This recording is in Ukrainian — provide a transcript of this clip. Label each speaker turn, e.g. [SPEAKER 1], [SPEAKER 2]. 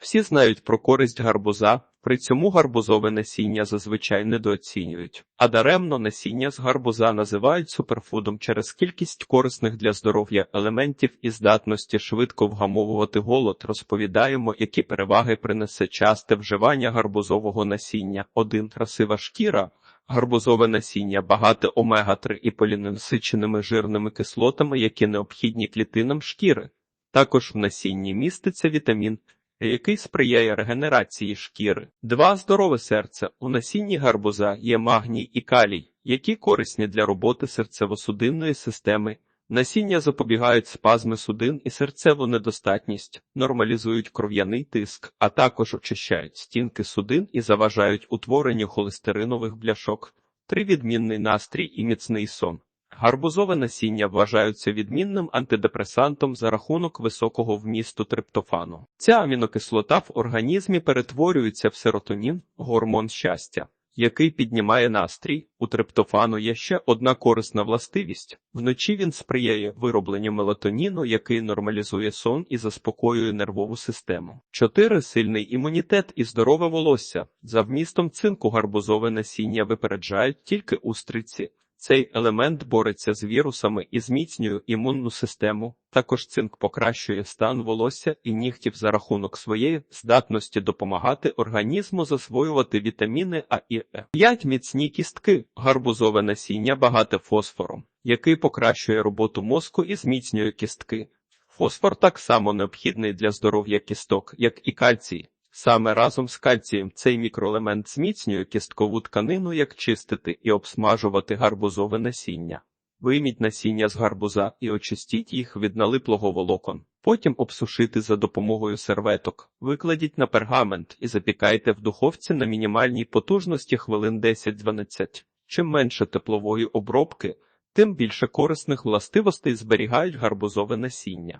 [SPEAKER 1] Всі знають про користь гарбуза, при цьому гарбузове насіння зазвичай недооцінюють, а даремно насіння з гарбуза називають суперфудом через кількість корисних для здоров'я елементів і здатності швидко вгамовувати голод. Розповідаємо, які переваги принесе часте вживання гарбузового насіння. 1. красива шкіра. Гарбузове насіння багате омега-3 і поліненасиченими жирними кислотами, які необхідні клітинам шкіри. Також в насінні міститься вітамін, який сприяє регенерації шкіри. 2. Здорове серце. У насінні гарбуза є магній і калій, які корисні для роботи серцево-судинної системи. Насіння запобігають спазми судин і серцеву недостатність, нормалізують кров'яний тиск, а також очищають стінки судин і заважають утворенню холестеринових бляшок. 3. Відмінний настрій і міцний сон. Гарбузове насіння вважаються відмінним антидепресантом за рахунок високого вмісту триптофану. Ця амінокислота в організмі перетворюється в серотонін, гормон щастя, який піднімає настрій. У триптофану є ще одна корисна властивість. Вночі він сприяє виробленню мелатоніну, який нормалізує сон і заспокоює нервову систему. 4. Сильний імунітет і здорове волосся. За вмістом цинку гарбузове насіння випереджають тільки устриці. Цей елемент бореться з вірусами і зміцнює імунну систему. Також цинк покращує стан волосся і нігтів за рахунок своєї здатності допомагати організму засвоювати вітаміни А і Е. 5. Міцні кістки. Гарбузове насіння багате фосфором, який покращує роботу мозку і зміцнює кістки. Фосфор так само необхідний для здоров'я кісток, як і кальцій. Саме разом з кальцієм цей мікроелемент зміцнює кісткову тканину, як чистити і обсмажувати гарбузове насіння. Вийміть насіння з гарбуза і очистіть їх від налиплого волокон. Потім обсушити за допомогою серветок, викладіть на пергамент і запікайте в духовці на мінімальній потужності хвилин 10-12. Чим менше теплової обробки, тим більше корисних властивостей зберігають гарбузове насіння.